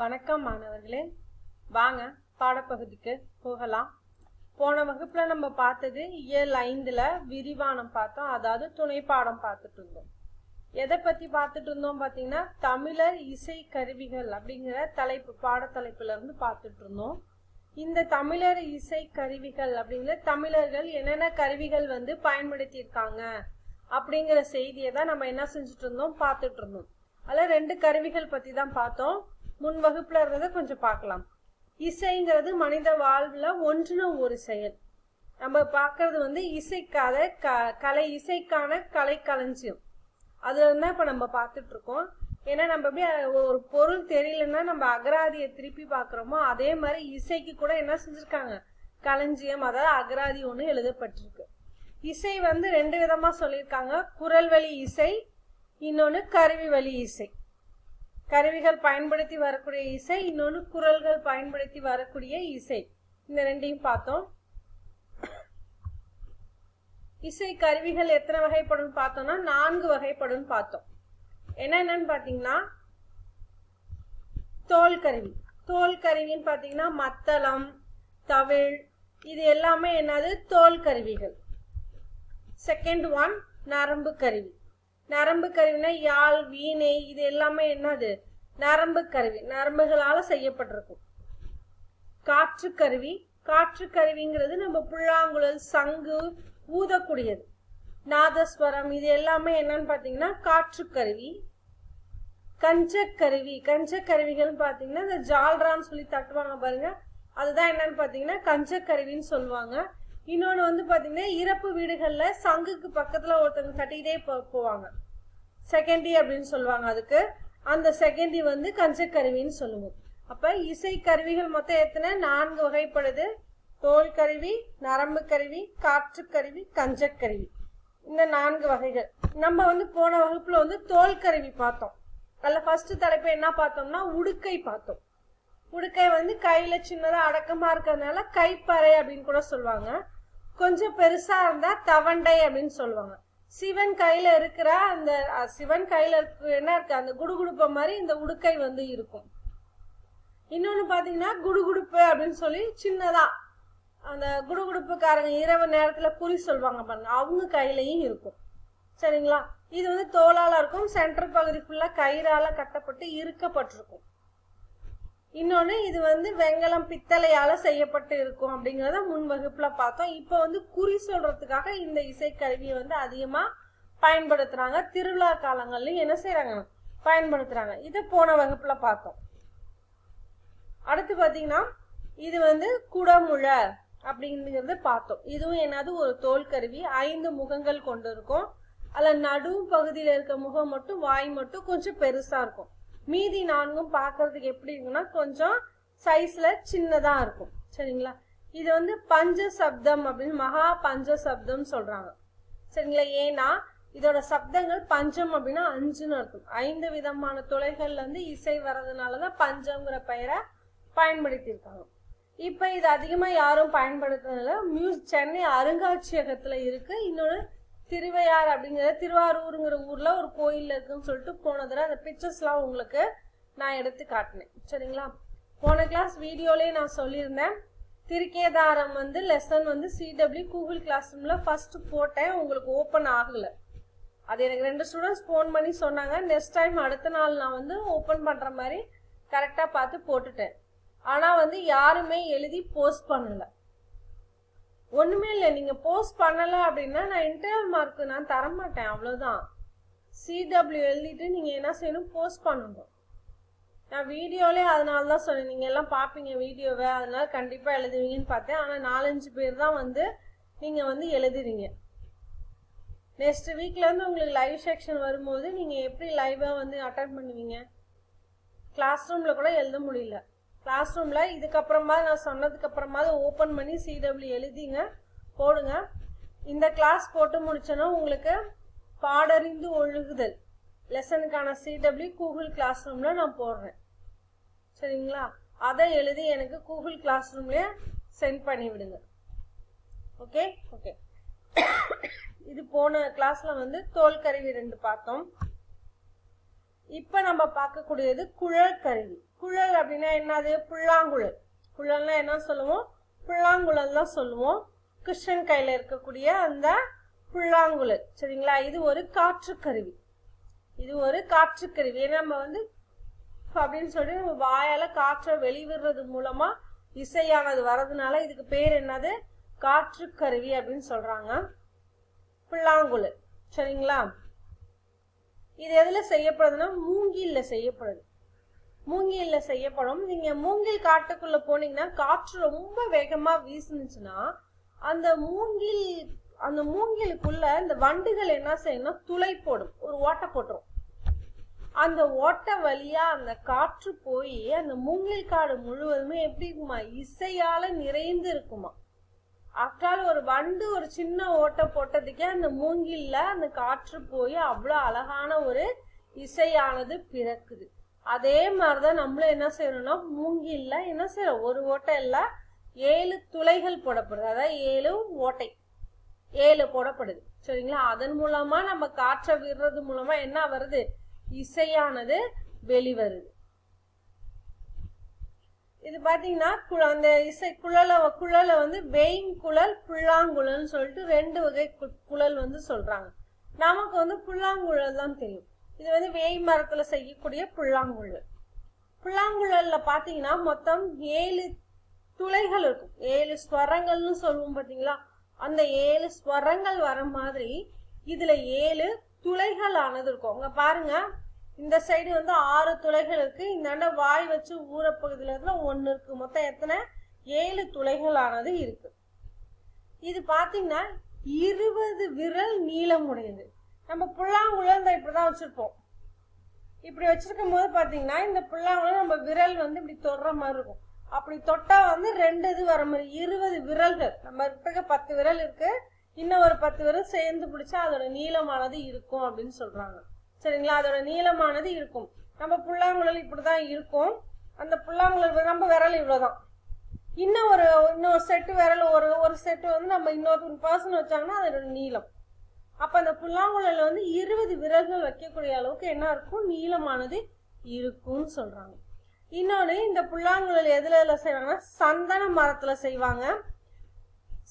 வணக்கம் மாணவர்களே. வாங்க பாடப்பகுதிக்கு போகலாம். போன வகுப்புல நம்ம பார்த்தது இயல் ஐந்துல விரிவானம் பார்த்தோம். அதாவது துணை பாடம் பார்த்துட்டு இருந்தோம். எதை பத்தி பார்த்துட்டு இருந்தோம் பார்த்தீங்கன்னா தமிழர் இசை கருவிகள் அப்படிங்கிற தலைப்பு பாடத்தலைப்புல இருந்து பார்த்துட்டு இருந்தோம். இந்த தமிழர் இசை கருவிகள் அப்படிங்கிற தமிழர்கள் என்னென்ன கருவிகள் வந்து பயன்படுத்தி இருக்காங்க அப்படிங்கிற செய்தியை தான் நம்ம என்ன செஞ்சுட்டு இருந்தோம் பார்த்துட்டு இருந்தோம். அதில் ரெண்டு கருவிகள் பற்றி தான் பார்த்தோம். முன் வகுப்புல இருந்ததை கொஞ்சம் பார்க்கலாம். இசைங்கிறது மனித வாழ்வுல ஒன்றுன ஒரு செயல். நம்ம பார்க்கறது வந்து இசைக்காத க கலை இசைக்கான கலை களஞ்சியம். அதுல தான் இப்ப நம்ம பார்த்துட்டு இருக்கோம் ஏன்னா நம்ம அப்படியே ஒரு பொருள் தெரியலன்னா நம்ம அகராதியை திருப்பி பார்க்குறோமோ அதே மாதிரி இசைக்கு கூட என்ன செஞ்சுருக்காங்க? களஞ்சியம் அதாவது அகராதி ஒன்று எழுதப்பட்டிருக்கு. இசை வந்து ரெண்டு விதமாக சொல்லியிருக்காங்க. குரல் வழி இசை இன்னொன்று கருவி வழி இசை. கருவிகள் பயன்படுத்தி வரக்கூடிய இசை இன்னொன்று குரல்கள் பயன்படுத்தி வரக்கூடிய இசை. இந்த ரெண்டையும் பார்த்தோம். இசை கருவிகள் எத்தனை வகைப்படும் பார்த்தோம்னா நான்கு வகைப்படும் பார்த்தோம். என்னென்னு பார்த்தீங்கன்னா தோல் கருவி. தோல் கருவின்னு பார்த்தீங்கன்னா மத்தளம் தவிழ் இது எல்லாமே என்னது? தோல் கருவிகள். செகண்ட் ஒன் நரம்பு கருவி. நரம்பு கருவினா யாழ் வீணை இது எல்லாமே என்னது? நரம்பு கருவி. நரம்புகளால செய்யப்பட்டிருக்கும். காற்று கருவி. காற்று கருவிங்கிறது நம்ம புல்லாங்குழல் சங்கு ஊதக்கூடியது. நாதஸ்வரம் இது எல்லாமே என்னன்னு பார்த்தீங்கன்னா காற்று கருவி. கஞ்சக்கருவி கஞ்சக்கருவிகள் பார்த்தீங்கன்னா இந்த ஜால்ரான்னு சொல்லி தட்டுவாங்க பாருங்க. அதுதான் என்னன்னு பார்த்தீங்கன்னா கஞ்சக்கருவின்னு சொல்லுவாங்க. இன்னொன்று வந்து பார்த்தீங்கன்னா இறப்பு வீடுகளில் சங்குக்கு பக்கத்தில் ஒருத்தவங்க கட்டிக்கிட்டே போ போவாங்க. செகண்டி அப்படின்னு சொல்லுவாங்க அதுக்கு. அந்த செகண்டி வந்து கஞ்சக்கருவின்னு சொல்லுவோம். அப்போ இசை கருவிகள் மொத்தம் எத்தனை? நான்கு வகைப்படுது. தோல் கருவி நரம்பு கருவி காற்று கருவி கஞ்சக்கருவி. இந்த நான்கு வகைகள். நம்ம வந்து போன வகுப்பில் வந்து தோல் கருவி பார்த்தோம். அதில் ஃபர்ஸ்ட் தலைப்பு என்ன பார்த்தோம்னா உடுக்கை பார்த்தோம். உடுக்கை வந்து கையில் சின்னதாக அடக்கமாக இருக்கிறதுனால கைப்பறை அப்படின்னு கூட சொல்லுவாங்க. கொஞ்சம் பெருசா இருந்தா தவண்டை அப்படின்னு சொல்லுவாங்க. சிவன் கையில இருக்கிற அந்த சிவன் கையில இருக்கிற என்ன இருக்கு? அந்த குடுகுடுப்ப மாதிரி இந்த உடுக்கை வந்து இருக்கும். இன்னொன்னு பாத்தீங்கன்னா குடுகுடுப்பு அப்படின்னு சொல்லி சின்னதா அந்த குடுகுடுப்புக்காரங்க இரவு நேரத்துல குறி சொல்லுவாங்க பாருங்க. அவங்க கையிலயும் இருக்கும். சரிங்களா? இது வந்து தோலால இருக்கும் சென்டர் பகுதி ஃபுல்லா கயிறால கட்டப்பட்டு இறுக்கப்பட்டிருக்கும். இன்னொன்று இது வந்து வெங்கலம் பித்தளையால் செய்யப்பட்டு இருக்கும் அப்படிங்கிறத முன் வகுப்பில் பார்த்தோம். இப்போ வந்து குறி சொல்கிறதுக்காக இந்த இசைக்கருவியை வந்து அதிகமாக பயன்படுத்துகிறாங்க திருவிழா காலங்கள்லையும் என்ன செய்கிறாங்க பயன்படுத்துகிறாங்க இதை போன வகுப்பில் பார்த்தோம். அடுத்து பார்த்தீங்கன்னா இது வந்து குடமுழ அப்படிங்கிறது பார்த்தோம். இதுவும் என்னது? ஒரு தோல் கருவி. ஐந்து முகங்கள் கொண்டு இருக்கும் அதில் நடு பகுதியில் இருக்க முகம் மட்டும் வாய் மட்டும் கொஞ்சம் பெருசாக இருக்கும். மீதி நான்கும் பார்க்கறதுக்கு எப்படி இருக்குன்னா கொஞ்சம் சைஸ்ல சின்னதா இருக்கும். சரிங்களா? இது வந்து பஞ்ச சப்தம் அப்படின்னு மகா பஞ்ச சப்தம் சொல்றாங்க. சரிங்களா? ஏன்னா இதோட சப்தங்கள் பஞ்சம் அப்படின்னா அஞ்சுன்னு அர்த்தம். ஐந்து விதமான துளைகள்ல இருந்து இசை வர்றதுனாலதான் பஞ்சம்ங்கிற பெயரை பயன்படுத்தியிருக்காங்க. இப்போ இப்ப இது அதிகமா யாரும் பயன்படுத்துறதுல மியூஸ் சென்னை அருங்காட்சியகத்துல இருக்கு. இன்னொன்று திருவையார் அப்படிங்கிறது திருவாரூருங்கிற ஊர்ல ஒரு கோயில் இருக்குன்னு சொல்லிட்டு போன தடவை அந்த பிக்சர்ஸ்லாம் உங்களுக்கு நான் எடுத்து காட்டினேன். சரிங்களா? போன கிளாஸ் வீடியோலேயே நான் சொல்லியிருந்தேன். திருக்கேதாரம் வந்து லெசன் வந்து சிடபிள்யூ கூகுள் கிளாஸ் ரூம்ல ஃபர்ஸ்ட் போட்டேன். உங்களுக்கு ஓப்பன் ஆகலை. அது எனக்கு ரெண்டு ஸ்டூடெண்ட்ஸ் ஃபோன் பண்ணி சொன்னாங்க. நெக்ஸ்ட் டைம் அடுத்த நாள் நான் வந்து ஓப்பன் பண்ணுற மாதிரி கரெக்டாக பார்த்து போட்டுட்டேன். ஆனால் வந்து யாருமே எழுதி போஸ்ட் பண்ணலை. ஒண்ணுமே இல்லை. நீங்க போஸ்ட் பண்ணல அப்படின்னா நான் இன்டர்வல் மார்க் நான் தர மாட்டேன் அவ்வளவுதான் சிடபிள்யூ எழுதிட்டு நீங்க என்ன செய்யணும் போஸ்ட் பண்ணணும் நான் வீடியோலே அதனால தான் சொன்னேன். நீங்க எல்லாம் பார்ப்பீங்க வீடியோவை. அதனால கண்டிப்பா எழுதுவீங்கன்னு பார்த்தேன். ஆனால் நாலஞ்சு பேர் தான் வந்து நீங்க வந்து எழுதுறீங்க. நெக்ஸ்ட் வீக்ல இருந்து உங்களுக்கு லைவ் செக்ஷன் வரும்போது நீங்க எப்படி லைவா வந்து அட்டன் பண்ணுவீங்க? கிளாஸ் ரூம்ல கூட எழுத முடியல. கிளாஸ் ரூமில் இதுக்கப்புறமா நான் சொன்னதுக்கப்புறமாவது ஓப்பன் பண்ணி சிடபிள்யூ எழுதிங்க போடுங்க. இந்த கிளாஸ் போட்டு முடிச்சோன்னா உங்களுக்கு பாடறிந்து ஒழுகுதல். லெசனுக்கான சிடபிள்யூ கூகுள் கிளாஸ் ரூமில் நான் போடுறேன். சரிங்களா? அதை எழுதி எனக்கு கூகுள் கிளாஸ் ரூம்லேயே சென்ட் பண்ணி விடுங்க. ஓகே ஓகே இது போன கிளாஸில் வந்து தோல் கருவி ரெண்டு பார்த்தோம். இப்போ நம்ம பார்க்கக்கூடியது குழல் கருவி. குழல் அப்படின்னா என்னது? புல்லாங்குழல். குழல்னா என்ன சொல்லுவோம்? புல்லாங்குழல் தான் சொல்லுவோம். கிருஷ்ணன் கையில இருக்கக்கூடிய அந்த புல்லாங்குழல். சரிங்களா? இது ஒரு காற்று கருவி இது ஒரு காற்று கருவி நம்ம வந்து அப்படின்னு சொல்லி நம்ம வாயால காற்றை வெளிவிடுறது மூலமா இசையானது வர்றதுனால இதுக்கு பேர் என்னது? காற்று கருவி அப்படின்னு சொல்றாங்க. புல்லாங்குழல். சரிங்களா? இது எதுல செய்யப்படுதுன்னா மூங்கில்ல செய்யப்படுது. மூங்கில்ல செய்யப்படும் நீங்க மூங்கில் காட்டுக்குள்ள போனீங்கன்னா காற்று ரொம்ப வேகமா வீசுனுச்சுன்னா அந்த மூங்கில் அந்த மூங்கிலுக்குள்ள இந்த வண்டுகள் என்ன செய்யணும்னா துளை போடும். ஒரு ஓட்டை போட்டுரும். அந்த ஓட்டை வழியா அந்த காற்று போய் அந்த மூங்கில் காடு முழுவதுமே எப்படி இருக்குமா இசையால நிறைந்து இருக்குமா? ஆஃப்டர் ஒரு வண்டு ஒரு சின்ன ஓட்டை போட்டதுக்கே அந்த மூங்கில்ல அந்த காற்று போய் அவ்வளோ அழகான ஒரு இசையானது பிறக்குது. அதே மாதிரிதான் நம்மளும் என்ன செய்யணும்னா மூங்கில்ல என்ன செய்யறோம் ஒரு ஓட்டை இல்ல ஏழு துளைகள் போடப்படுது. அதாவது ஏழு ஓட்டை. ஏழு போடப்படுது. சரிங்களா? அதன் மூலமா நம்ம காற்றை விடுறது மூலமா என்ன வருது? இசையானது வெளிவருது. இது பாத்தீங்கன்னா அந்த இசை குழலை குழலை வந்து வெயின் குழல் புல்லாங்குழல்னு சொல்லிட்டு ரெண்டு வகை கு- குழல் வந்து சொல்றாங்க. நமக்கு வந்து புல்லாங்குழல் தான் தெரியும். இது வந்து வேய் மரத்துல செய்யக்கூடிய புல்லாங்குழல். புல்லாங்குழல்ல பாத்தீங்கன்னா மொத்தம் ஏழு துளைகள் இருக்கும். ஏழு ஸ்வரங்கள்னு சொல்லுவோம் பாத்தீங்களா? அந்த ஏழு ஸ்வரங்கள் வர மாதிரி இதுல ஏழு துளைகள் ஆனது இருக்கும். அங்க பாருங்க. இந்த சைடு வந்து ஆறு துளைகள் இருக்கு. இந்தாண்ட வாய் வச்சு ஊறப்பகுதியில இருந்து ஒன்னு இருக்கு. மொத்தம் எத்தனை? ஏழு துளைகள் ஆனது இருக்கு. இது பாத்தீங்கன்னா இருபது விரல் நீளம் உடையது நம்ம புல்லாங்குழல் இந்த இப்படிதான் வச்சிருப்போம். இப்படி வச்சிருக்கும் போது பாத்தீங்கன்னா இந்த புல்லாங்குழல் நம்ம விரல் வந்து இப்படி தொடுற மாதிரி இருக்கும். அப்படி தொட்டா வந்து ரெண்டு இது வர மாதிரி இருபது விரல்கள். நம்ம இருக்க பத்து விரல் இருக்கு. இன்னும் ஒரு பத்து விரல் சேர்ந்து பிடிச்சா அதோட நீளமானது இருக்கும் அப்படின்னு சொல்றாங்க. சரிங்களா? அதோட நீளமானது இருக்கும். நம்ம புல்லாங்குழல் இப்படிதான் இருக்கும். அந்த புல்லாங்குழல் நம்ம விரல் இவ்வளவுதான். இன்னும் ஒரு இன்னொரு செட்டு விரல் ஒரு ஒரு செட்டு வந்து நம்ம இன்னொரு பர்சன் வச்சாங்கன்னா அதோட நீளம். அப்ப அந்த புல்லாங்குழலில் வந்து இருபது விரல்கள் வைக்கக்கூடிய அளவுக்கு என்ன இருக்கும்? நீளமானது இருக்கும்னு சொல்றாங்க. இன்னொன்று இந்த புல்லாங்குழல் எதுல எதுல செய்வாங்கன்னா சந்தன மரத்துல செய்வாங்க.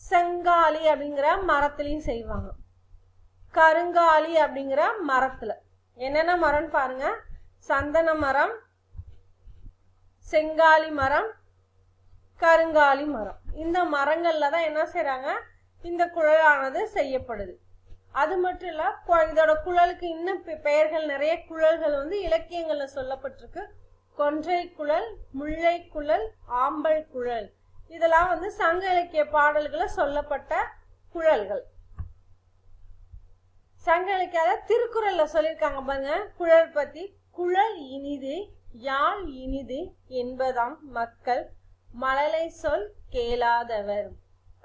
செங்காலி அப்படிங்கிற மரத்துலையும் செய்வாங்க. கருங்காலி அப்படிங்கிற மரத்துல. என்னென்ன மரம்னு பாருங்க. சந்தன மரம் செங்காலி மரம் கருங்காலி மரம். இந்த மரங்கள்ல தான் என்ன செய்கிறாங்க இந்த குழலானது செய்யப்படுது. அது மட்டும் இல்ல இதோட குழலுக்கு இன்னும் பெ- பெயர்கள் நிறைய குழல்கள் வந்து இலக்கியங்கள்ல சொல்லப்பட்டிருக்கு. கொன்றை குழல் முல்லை குழல் ஆம்பல் குழல். இதெல்லாம் வந்து சங்க இலக்கிய பாடல்களை சொல்லப்பட்ட குழல்கள். சங்க இலக்கியால திருக்குறள்ல சொல்லியிருக்காங்க பாருங்க குழல் பத்தி. குழல் இனிது யாழ் இனிது என்பதாம் மக்கள் மழலை சொல் கேளாதவர்.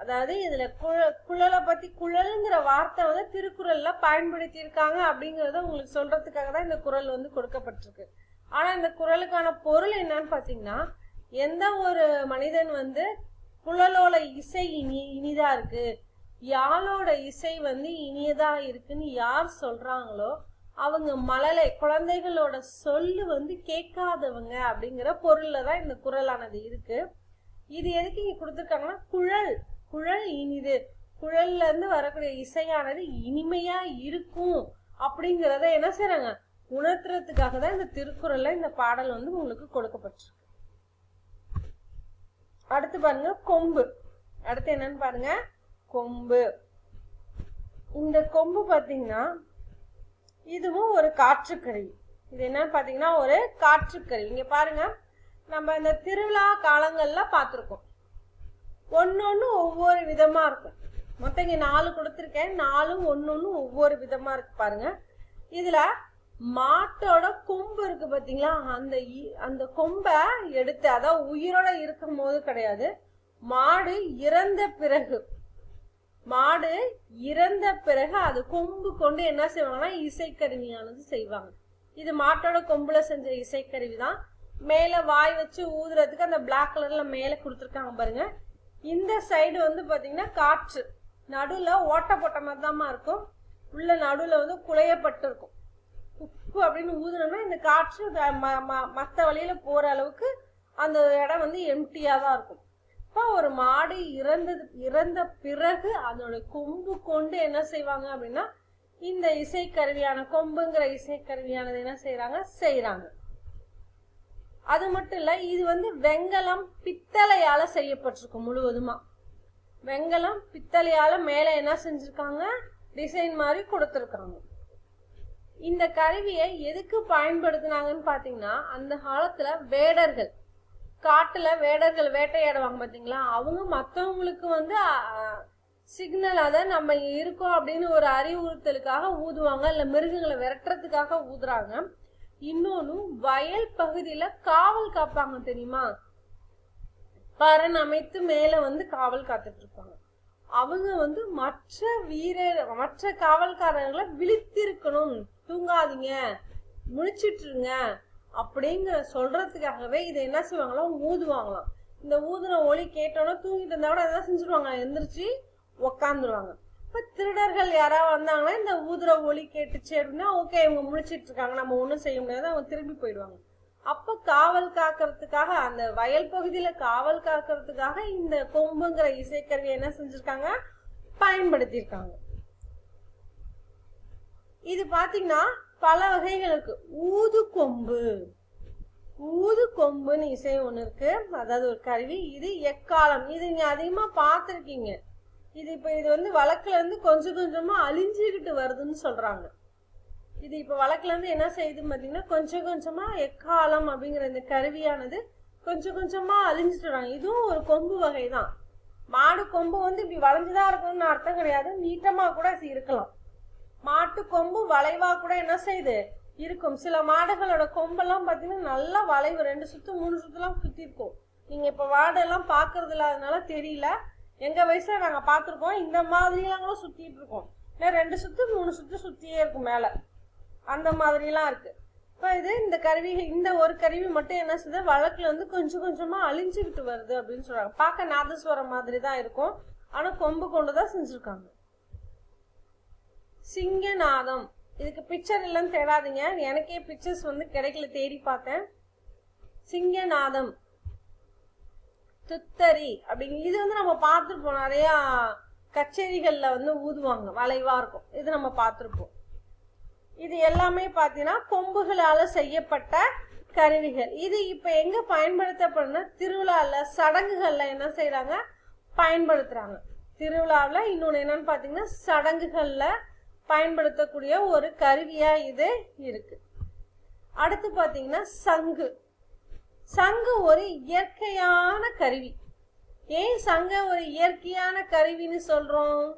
அதாவது இதுல குழ குழலை பத்தி குழலுங்கிற வார்த்தை வந்து திருக்குறள்ல பயன்படுத்தி இருக்காங்க அப்படிங்கறத உங்களுக்கு சொல்றதுக்காக தான் இந்த குறள் வந்து கொடுக்கப்பட்டிருக்கு. ஆனா இந்த குறளுக்கான பொருள் என்னன்னு பாத்தீங்கன்னா எந்த ஒரு மனிதன் வந்து குழலோட இசை இனி இனிதா இருக்கு யாழோட இசை வந்து இனியதா இருக்குன்னு யார் சொல்றாங்களோ அவங்க மழலை குழந்தைகளோட சொல்லு வந்து கேட்காதவங்க அப்படிங்கிற பொருள்ல தான் இந்த குரலானது இருக்கு. இது எதுக்கு இங்க கொடுத்துருக்காங்கன்னா குழல். குழல் இனிது. குழல்ல இருந்து வரக்கூடிய இசையானது இனிமையா இருக்கும் அப்படிங்கிறத என்ன செய்யறாங்க உணர்த்துறதுக்காக தான் இந்த திருக்குறள்ல இந்த பாடல் வந்து உங்களுக்கு கொடுக்கப்பட்டிருக்கு. அடுத்து பாருங்க கொம்பு. அடுத்து என்னன்னு பாருங்க கொம்பு. இந்த கொம்பு பாத்தீங்கன்னா இதுவும் ஒரு காற்றுக்கருவி. இது என்னன்னு பாத்தீங்கன்னா ஒரு காற்றுக்கருவி. இங்க பாருங்க நம்ம இந்த திருவிழா காலங்கள்ல பார்த்துருக்கோம் ஒன்னொன்னு ஒவ்வொரு விதமா இருக்கும். மொத்தம் இங்க நாலு கொடுத்துருக்கேன். நாலும் ஒன்னொன்னு ஒவ்வொரு விதமா இருக்கு பாருங்க. இதுல மாட்டோட கொம்பு இருக்கு பாத்தீங்களா? அந்த இ- அந்த கொம்பை எடுத்து அதாவது உயிரோட இருக்கும் போது கிடையாது. மாடு இறந்த பிறகு மாடு இறந்த பிறகு அது கொம்பு கொண்டு என்ன செய்வாங்கன்னா இசைக்கருவியானது செய்வாங்க. இது மாட்டோட கொம்புல செஞ்ச இசைக்கருவி தான். மேல வாய் வச்சு ஊதுறதுக்கு அந்த பிளாக் கலர்ல மேல கொடுத்துருக்காங்க பாருங்க. இந்த சைடு வந்து பார்த்திங்கன்னா காற்று. நடுவில் ஓட்ட போட்ட மாதிரி தாம்மா இருக்கும். உள்ள நடுவில் வந்து குழையப்பட்டிருக்கும் உப்பு அப்படின்னு ஊதுனோம்னா இந்த காற்று மற்ற ம- ம- அளவுக்கு அந்த இடம் வந்து எம்டியாக தான் இருக்கும். இப்போ ஒரு மாடு இறந்தது இறந்த பிறகு அதோட கொம்பு கொண்டு என்ன செய்வாங்க அப்படின்னா இந்த இசைக்கருவியான கொம்புங்கிற இசைக்கருவியானது என்ன செய்கிறாங்க செய்கிறாங்க அது மட்டும் இல்லை இது வந்து வெங்கலம் பித்தளையால் செய்யப்பட்டிருக்கும் முழுவதுமா. வெங்கலம் பித்தளையால் மேலே என்ன செஞ்சுருக்காங்க? டிசைன் மாதிரி கொடுத்துருக்காங்க இந்த கருவியை எதுக்கு பயன்படுத்தினாங்கன்னு பார்த்தீங்கன்னா அந்த காலத்தில் வேடர்கள் காட்டில் வேடர்கள் வேட்டையாடுவாங்க பார்த்தீங்களா அவங்க மற்றவங்களுக்கு வந்து சிக்னல் அதை நம்ம இருக்கோம் அப்படின்னு ஒரு அறிவுறுத்தலுக்காக ஊதுவாங்க இல்லை மிருகங்களை விரட்டுறதுக்காக ஊதுறாங்க. இன்னொன்னு வயல் பகுதியில காவல் காப்பாங்க தெரியுமா? பரண் அமைத்து மேல வந்து காவல் காத்துட்டு இருப்பாங்க அவங்க வந்து மற்ற வீரர் மற்ற காவல்காரர்களை விழித்திருக்கணும். தூங்காதீங்க. முழிச்சிட்டுருங்க அப்படிங்கிற சொல்றதுக்காகவே இதை என்ன செய்வாங்களாம் ஊதுவாங்களாம். இந்த ஊதுன ஒளி கேட்டோன்னா தூங்கிட்டு இருந்தா கூட என்ன செஞ்சிருவாங்க. எந்திரிச்சு உக்காந்துருவாங்க. இப்ப திருடர்கள் யாராவது வந்தாங்கன்னா இந்த ஊதுற ஒளி கேட்டுச்சு அப்படின்னா ஓகே இவங்க முடிச்சிட்டு இருக்காங்க நம்ம ஒண்ணும் செய்ய முடியாது அவங்க திரும்பி போயிடுவாங்க. அப்ப காவல் காக்கிறதுக்காக அந்த வயல் பகுதியில காவல் காக்கிறதுக்காக இந்த கொம்புங்கிற இசைக்கருவியை என்ன செஞ்சிருக்காங்க? பயன்படுத்தியிருக்காங்க. இது பாத்தீங்கன்னா பல வகைகள் இருக்கு. ஊது கொம்பு. ஊது கொம்புன்னு இசை ஒண்ணு இருக்கு. அதாவது ஒரு கருவி. இது எக்காலம். இது நீங்க அதிகமா பார்த்துருக்கீங்க. இது இப்போ இது வந்து வழக்குலேருந்து கொஞ்சம் கொஞ்சமாக அழிஞ்சிக்கிட்டு வருதுன்னு சொல்கிறாங்க இது இப்போ வழக்குலேருந்து என்ன செய்யுது பார்த்தீங்கன்னா கொஞ்சம் கொஞ்சமாக எக்காலம் அப்படிங்கிற இந்த கருவியானது கொஞ்சம் கொஞ்சமாக அழிஞ்சிட்டு வராங்க. இதுவும் ஒரு கொம்பு வகை தான் மாடு கொம்பு வந்து இப்படி வளைஞ்சுதான் இருக்கணும்னு அர்த்தம் கிடையாது. நீட்டமாக கூட இது இருக்கலாம். மாட்டு கொம்பு வளைவாக கூட என்ன செய்யுது? இருக்கும். சில மாடுகளோட கொம்பெல்லாம் பார்த்தீங்கன்னா நல்லா வளைவு. ரெண்டு சுற்று மூணு சுற்றுலாம் சுற்றி இருக்கும் நீங்கள் இப்போ வாடெல்லாம் பாக்குறது இல்லாதனால தெரியல. எங்க வயசுல நாங்க பாத்திருக்கோம் இந்த மாதிரிலாம் கூட சுத்திட்டு இருக்கோம். ரெண்டு சுத்து மூணு சுத்து சுத்தியே இருக்கும் மேல. அந்த மாதிரிலாம் இருக்கு. இப்போ இது இந்த கருவி இந்த ஒரு கருவி மட்டும் என்ன செய்யுது வழக்குல வந்து கொஞ்சம் கொஞ்சமா அழிஞ்சுக்கிட்டு வருது அப்படின்னு சொல்றாங்க. பார்க்க நாதஸ்வரம் மாதிரி தான் இருக்கும். ஆனா கொம்பு கொண்டு தான் செஞ்சிருக்காங்க. சிங்கநாதம். இதுக்கு பிக்சர் இல்லைன்னு தேடாதீங்க. எனக்கே பிக்சர்ஸ் வந்து கிடைக்கல தேடி பார்த்தேன். சிங்கநாதம். துத்தரி அப்படிங்க இது வந்து நம்ம பார்த்துருப்போம் நிறையா கச்சேரிகளில் வந்து ஊதுவாங்க. வளைவா இருக்கும். இது நம்ம பார்த்துருப்போம் இது எல்லாமே பார்த்தீங்கன்னா கொம்புகளால் செய்யப்பட்ட கருவிகள். இது இப்போ எங்க பயன்படுத்தப்படும்னா திருவிழாவில் சடங்குகளில் என்ன செய்கிறாங்க பயன்படுத்துறாங்க. திருவிழாவில் இன்னொன்று என்னன்னு பார்த்தீங்கன்னா சடங்குகளில் பயன்படுத்தக்கூடிய ஒரு கருவியாக இது இருக்கு. அடுத்து பார்த்தீங்கன்னா சங்கு. சங்கு ஒரு இயற்கையான கருவி. ஏன் சங்க ஒரு இயற்கையான கருவின்னு சொல்றோம்?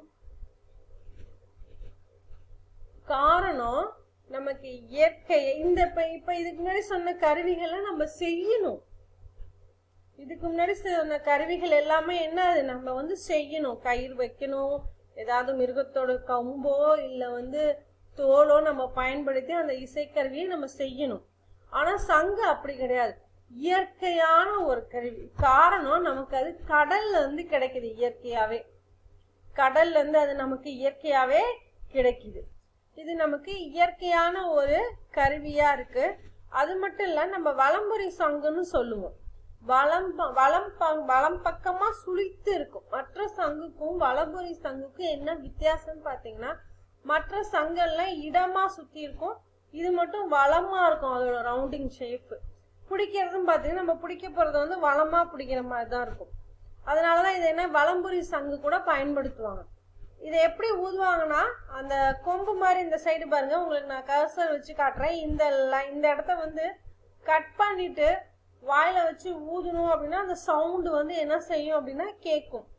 காரணம் நமக்கு இயற்கை இந்த இப்ப இப்ப இதுக்கு முன்னாடி சொன்ன கருவிகளை நம்ம செய்யணும். இதுக்கு முன்னாடி சொன்ன கருவிகள் எல்லாமே என்ன அது? நம்ம வந்து செய்யணும். கயிறு வைக்கணும் ஏதாவது மிருகத்தோட கம்போ இல்லை வந்து தோலோ நம்ம பயன்படுத்தி அந்த இசைக்கருவியை நம்ம செய்யணும். ஆனா சங்கு அப்படி கிடையாது. இயற்கையான ஒரு கருவி. காரணம் நமக்கு அது கடல்ல இருந்து கிடைக்குது இயற்கையாவே. கடல்ல இருந்து அது நமக்கு இயற்கையாவே கிடைக்குது. இது நமக்கு இயற்கையான ஒரு கருவியா இருக்கு. அது மட்டும் இல்ல நம்ம வலம்புரி சங்குன்னு சொல்லுவோம். வலம் ப- வலம் வலம் பக்கமா சுழித்து இருக்கும். மற்ற சங்குக்கும் வலம்புரி சங்குக்கும் என்ன வித்தியாசம்னு பாத்தீங்கன்னா மற்ற சங்கெல்லாம் இடமா சுத்தி இருக்கும். இது மட்டும் வளமா இருக்கும் அதோட ரவுண்டிங் ஷேப்பு பிடிக்கிறதும் பார்த்தீங்கன்னா நம்ம பிடிக்க போகிறது வந்து வளமாக பிடிக்கிற மாதிரி தான் இருக்கும். அதனாலதான் இது என்ன வளம்புரி சங்கு கூட பயன்படுத்துவாங்க. இதை எப்படி ஊதுவாங்கன்னா அந்த கொம்பு மாதிரி இந்த சைடு பாருங்க உங்களுக்கு நான் கர்சர் வச்சு காட்டுறேன். இந்த ல- இந்த இடத்த வந்து கட் பண்ணிட்டு வாயில வச்சு ஊதணும் அப்படின்னா அந்த சவுண்டு வந்து என்ன செய்யும் அப்படின்னா கேட்கும்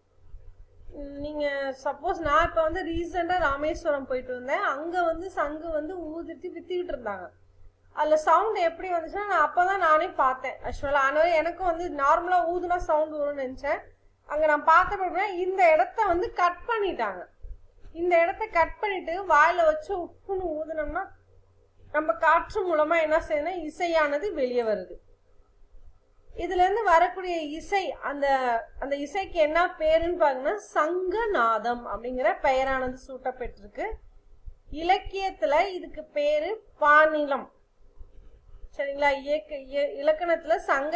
நீங்கள் நீங்க சப்போஸ் நான் இப்ப வந்து ரீசெண்டா ராமேஸ்வரம் போயிட்டு வந்தேன். அங்க வந்து சங்கு வந்து ஊதிட்டு வித்திக்கிட்டு இருந்தாங்க. அதில் சவுண்ட் எப்படி வந்துச்சுன்னா நான் அப்போ தான் நானே பார்த்தேன் ஆக்சுவலாக ஆனால் எனக்கும் வந்து நார்மலாக ஊதுனா சவுண்ட் வரும்னு நினச்சேன். அங்கே நான் பார்த்தப்ப இந்த இடத்த வந்து கட் பண்ணிட்டாங்க. இந்த இடத்த கட் பண்ணிட்டு வாயில் வச்சு உப்புன்னு ஊதுனோம்னா நம்ம காற்று மூலமாக என்ன செய்யணும் இசையானது வெளியே வருது. இதுலேருந்து வரக்கூடிய இசை அந்த அந்த இசைக்கு என்ன பேருன்னு பாத்தீங்கன்னா சங்கநாதம் அப்படிங்கிற பெயரானது சூட்டப்பட்டிருக்கு. இலக்கியத்தில் இதுக்கு பேரு பாநிலம் சரிங்களா? இயக்க இய- இலக்கணத்துல சங்க